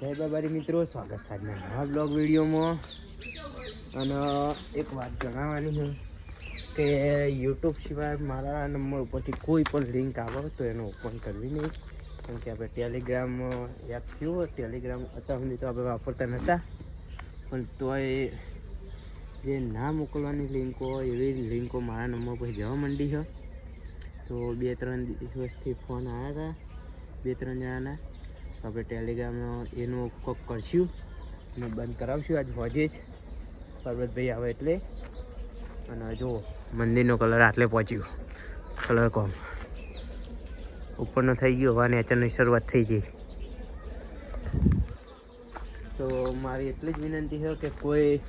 જય બાબારી મિત્રો, સ્વાગત સાધના નવા બ્લોગ વિડીયોમાં. અને એક વાત જણાવવાની છે કે યુટ્યુબ સિવાય મારા નંબર ઉપરથી કોઈ પણ લિંક આવે તો એને ઓપન કરવી નહીં. કારણ કે આપણે ટેલિગ્રામ એપ થયું ટેલિગ્રામ અત્યાર સુધી તો આપણે વાપરતા નહોતા. પણ તોય જે ના મોકલવાની લિંકો એવી લિંકો મારા નંબર પર જવા માંડી છે. તો બે ત્રણ દિવસથી ફોન આવ્યા હતા, બે ત્રણ જણાના. આપણે ટેલિગ્રામમાં એનું કોક કરશું અને બંધ કરાવશું. આજ હોજે જ પર્વતભાઈ આવે એટલે. અને જો મંદિરનો કલર આટલે પહોંચ્યો. કલર કોમ. ઉપરનો થઈ ગયો. હવે નેચરની શરૂઆત થઈ ગઈ. તો મારી એટલી જ વિનંતી છે કે કોઈ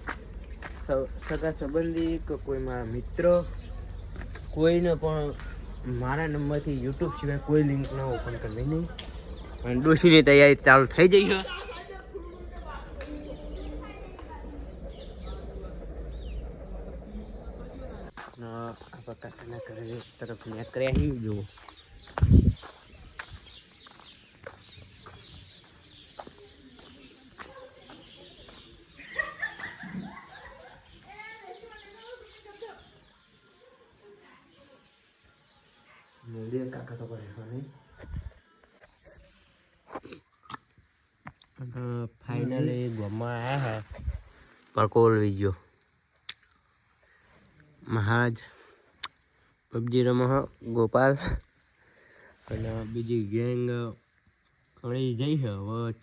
સગા સંબંધી કે કોઈ મારા મિત્ર, કોઈને પણ મારા નંબરથી યુટ્યુબ સિવાય કોઈ લિંક ન ઓપન કરવી નહીં. અને ડોશીની તૈયારી ચાલુ થઈ જઈ છે. કાકાના ઘરે તરફ નીકળ્યા હી, જુઓ. કાકા તો કરે નહીં? ફાઇનલી ગોમાં આવ્યા હે પરકોલ ગયો મહારાજ પબજી રમો હો, ગોપાલ. અને બીજી ગેંગ ઘણી જઈ છે હવે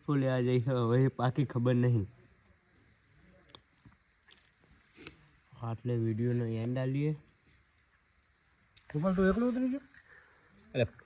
શું લેવા જઈ છે હવે પાકી ખબર નહીં. આટલે વિડીયોનો એન્ડ આલીએ. ગોપાલ તું એકલો ઉતરી ગયો? એટલે